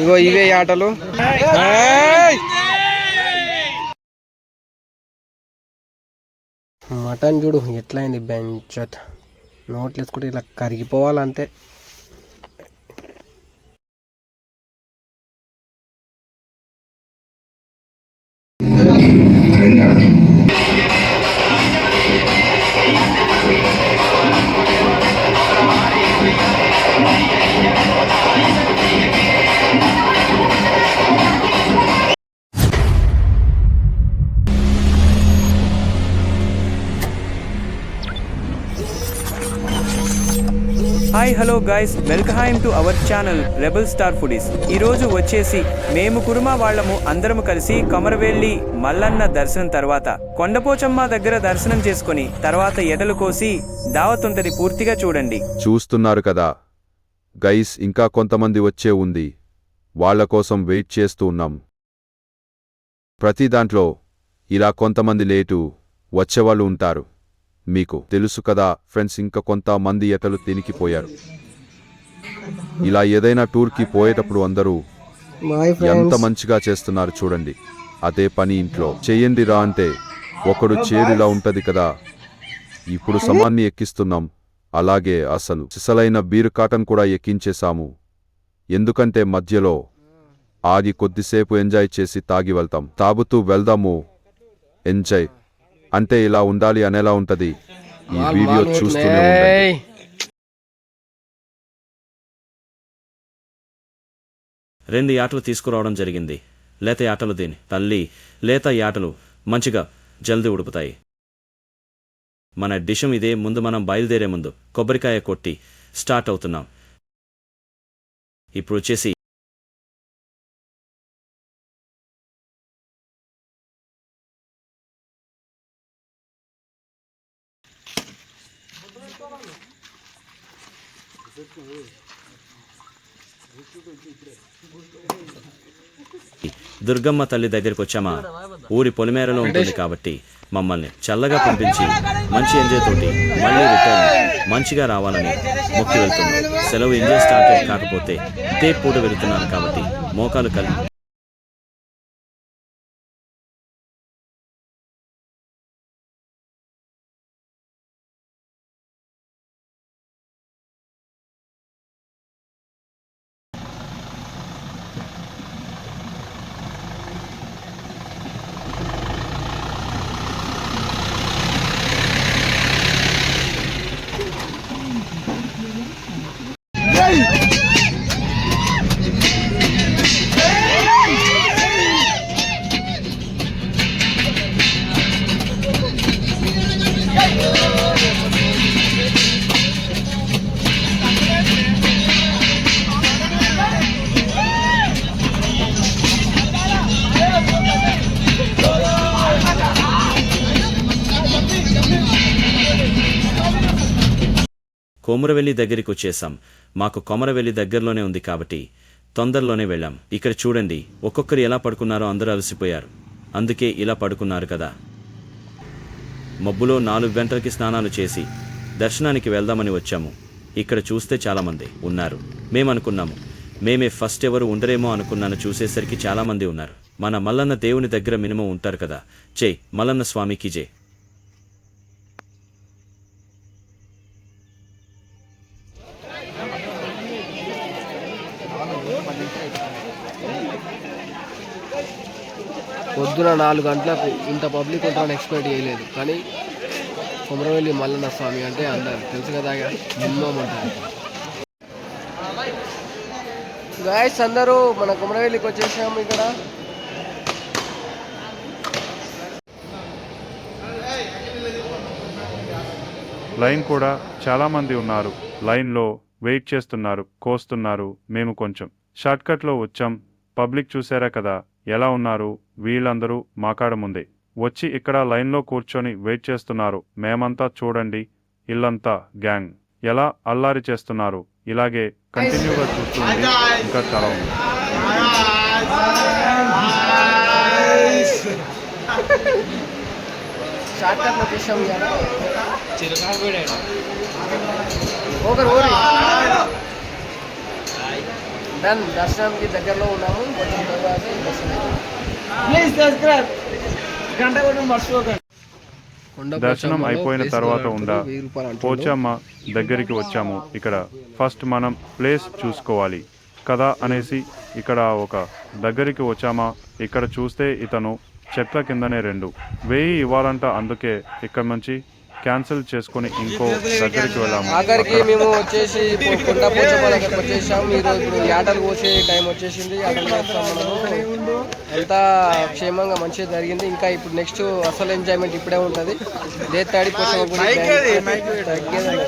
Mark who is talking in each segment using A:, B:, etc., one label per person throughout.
A: ఇగో ఇవే ఆటలు. మటన్ చూడు ఎట్లయింది బెంచత్ నోట్లు వేసుకుంటే ఇలా కరిగిపోవాలంతే.
B: Hi hello guys welcome to our channel rebel star foodies. ఈ రోజు వచ్చేసి మేము కురుమా వాళ్ళము అందరము కలిసి కొమరవెల్లి మల్లన్న దర్శనం తర్వాత కొండపోచమ్మ దగ్గర దర్శనం చేసుకొని తర్వాత ఎడలు కోసి దావత్ పూర్తిగా చూడండి.
C: చూస్తున్నారు కదా. గైస్ ఇంకా కొంతమంది వచ్చే ఉంది. వాళ్ళ కోసం వెయిట్ చేస్తూ ఉన్నాం. ప్రతి దాంట్లో ఇలా కొంతమంది లేటు వచ్చేవాళ్ళు ఉంటారు. మీకు తెలుసు కదా ఫ్రెండ్స్ ఇంకా కొంతమంది ఎటలు తినికిపోయారు ఇలా ఏదైనా టూర్కి పోయేటప్పుడు అందరూ ఎంత మంచిగా చేస్తున్నారు చూడండి. అదే పని ఇంట్లో. చెయ్యండి రా అంటే ఒకడు చేరిలా ఉంటది కదా. ఇప్పుడు సమాన్ని ఎక్కిస్తున్నాం. అలాగే అసలు సిసలైన బీరు కాటన్ కూడా ఎక్కించేశాము. ఎందుకంటే మధ్యలో ఆగి కొద్దిసేపు ఎంజాయ్ చేసి తాగి వెళ్తాం. తాగుతూ వెళ్దాము. ఎంజాయ్. అంటే ఇలా ఉండాలి అనేలా ఉంటది. ఈ వీడియో చూస్తూనే. ఉండండి.
D: రెండు యాటలు తీసుకురావడం జరిగింది. లేత యాటలు దీని. తల్లి లేత యాటలు. మంచిగా జల్దీ ఉడుపుతాయి మన డిషం ఇదే. ముందు మనం బయలుదేరే ముందు కొబ్బరికాయ కొట్టి స్టార్ట్ అవుతున్నాం. ఇప్పుడు వచ్చేసి దుర్గమ్మ తల్లి దగ్గరికి వచ్చామా? ఊరి పొలిమేరలో ఉంటుంది కాబట్టి మమ్మల్ని చల్లగా పంపించి మంచి ఎంజాయ్ తోటి మళ్ళీ రిటర్న్ మంచిగా రావాలని మొక్కి వెళ్తున్నాం. సెలవు ఎంజాయ్ స్టార్ట్ కాకపోతే డే పూట వెళుతున్నాను కాబట్టి మోకాలు కలి కొమరవెల్లి దగ్గరికి వచ్చేసాం మాకు కొమరవెల్లి దగ్గరలోనే ఉంది కాబట్టి తొందరలోనే వెళ్ళాం. ఇక్కడ చూడండి ఒక్కొక్కరు ఎలా పడుకున్నారో అందరూ అలసిపోయారు. అందుకే ఇలా పడుకున్నారు కదా. మబ్బులో నాలుగు గంటలకి స్నానాలు చేసి దర్శనానికి వెళ్దామని వచ్చాము. ఇక్కడ చూస్తే చాలామంది ఉన్నారు. మేమనుకున్నాము. మేమే ఫస్ట్ ఎవరు ఉండరేమో అనుకున్నాను చూసేసరికి చాలామంది ఉన్నారు. మన మల్లన్న దేవుని దగ్గర మినిమం ఉంటారు కదా. చే మల్లన్న స్వామికి జై.
A: పొద్దున నాలుగు గంటలకు ఇంత పబ్లిక్ ఉంటారని ఎక్స్పెక్ట్ చేయలేదు. కానీ కొమరవెల్లి మల్లన్న స్వామి అంటే అందరు తెలుసు కదా మినిమం ఉంటుంది గాయస్ అందరూ మన కొమరవెల్లికి వచ్చేసాము ఇక్కడ.
E: లైన్ కూడా చాలామంది ఉన్నారు. లైన్లో వెయిట్ చేస్తున్నారు కోస్తున్నారు. మేము కొంచెం. షార్ట్కట్లో వచ్చాం. పబ్లిక్ చూసారా కదా? ఎలా ఉన్నారు? వీళ్ళందరూ మాకాడ ముందే. వచ్చి ఇక్కడ లైన్లో కూర్చొని వెయిట్ చేస్తున్నారు. మేమంతా చూడండి. ఇల్లంతా గ్యాంగ్. ఎలా అల్లారి చేస్తున్నారు? ఇలాగే కంటిన్యూగా చూస్తుంది ఇంకా చాలా ఉంది.
A: షార్ట్ డన్ దర్శనానికి దగ్గరలో ఉన్నాము. కొంచెం తర్వాత దర్శనం
F: ప్లీజ్ సబ్స్క్రైబ్ గంట కొట్టడం మర్చిపోకండి.
A: కొండ
E: దర్శనం అయిపోయిన తర్వాత ఉందా. పోచమ్మ దగ్గరికి వచ్చాము. ఇక్కడ ఫస్ట్ మనం ప్లేస్ చూసుకోవాలి. కదా అనేసి ఇక్కడ ఒక దగ్గరికి వచ్చామా? ఇక్కడ చూస్తే ఇతను చెట్ల కిందనే రెండు. వెయ్యి ఇవ్వాలంట అందుకే ఇక్కడ నుంచి క్యాన్సిల్ చేసుకొని ఇంకో దగ్గరికి వెళ్ళాము.
A: ఆఖరికి మేము వచ్చేసి ఇప్పుడు కొండ పోచమ్మ దగ్గరకు వచ్చేసాం. మీరు ఇప్పుడు యాటలు కోసే టైం వచ్చేసింది. యాటలు కోస్తాం మనము అంతా క్షేమంగా మంచిగా జరిగింది. ఇంకా ఇప్పుడు నెక్స్ట్ అసలు ఎంజాయ్మెంట్ ఇప్పుడే ఉంటుంది. దేత్తాడి గుడి తగ్గేదండి.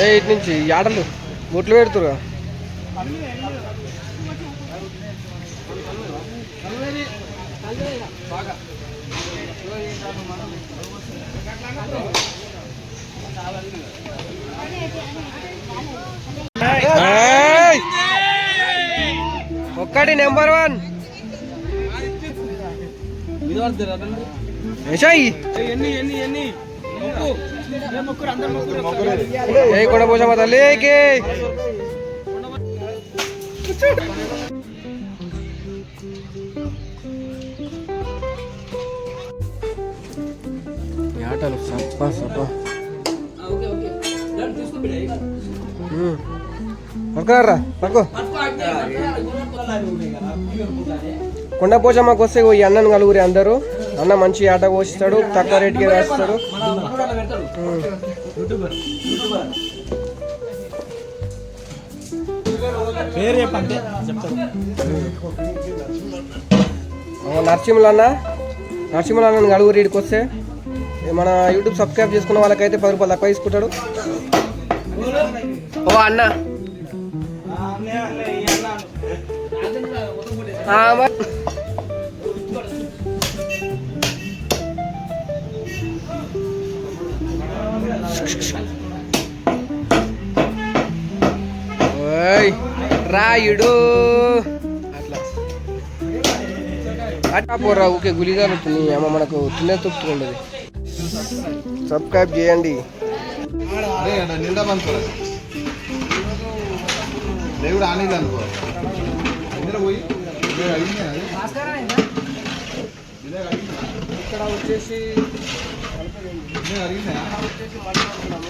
A: ఏ ఇటు నుంచి యాటలు బొట్లు పెడుతురుగా ఒక్కటి నెంబర్ వన్ యశాయి ఏ కొండ పోసామా తల్లికి ఆటలు సప్ప సప్ప పట్టుకురా పట్టుకో కొండ పోచమ్మకి వస్తే ఈ అన్నను కలుగురి అందరూ. అన్న మంచి ఆట పోషిస్తాడు తక్కువ రేటుకి వేస్తాడు నరసింహులు అన్న నరసింహులు అన్న కలుగురి ఇడికి వస్తే మన యూట్యూబ్ సబ్స్క్రైబ్ చేసుకున్న వాళ్ళకైతే పది రూపాయలు తక్కువ తీసుకుంటాడు. ఓ అన్న. ఓయ్ రాయుడు అట్లా. పోరా ఊకే గులిగా తిని అమ్మ మనకు తినే తృప్తి ఉండదు. సబ్స్క్రైబ్ చేయండి.
G: దేవుడు ఆనేది అనుకో. పోయి?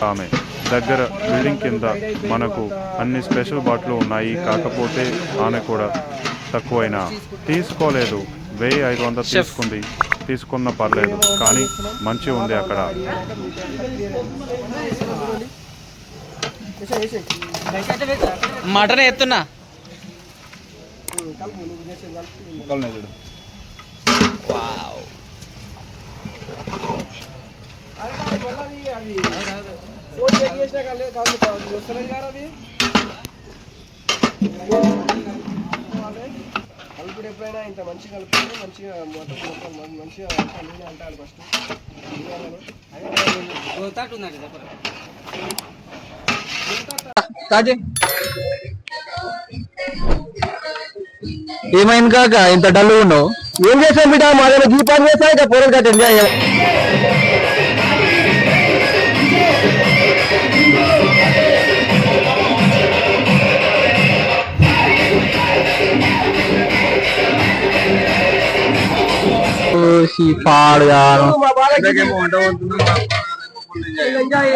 E: ఆమె దగ్గర బిల్డింగ్ కింద మనకు అన్ని స్పెషల్ బాట్లు ఉన్నాయి. కాకపోతే ఆమె కూడా తక్కువైనా తీసుకోలేదు. వెయ్యి ఐదు వందలు తీసుకుంది. తీసుకున్న పర్లేదు కానీ మంచి ఉంది అక్కడ
F: మటన్ ఎత్తున్నా
G: ముక్కలున్నాయి చూడు.
A: కలుపుడు ఎప్పుడైనా ఇంత మంచిగా కలుపుకుంటే మంచిగా మొత్తం మొత్తం మంచిగా నీళ్ళు అంటాడు ఫస్ట్.
F: ఏమైంది కాక? ఇంత డల్ ఉన్నావు? ఏం చేసావు బిడ్డ? మా దగ్గర దీపాలు చేసా ఇక పొరలు కట్టండి ఎంజాయ్ పాడుగాను
G: ఎంజాయ్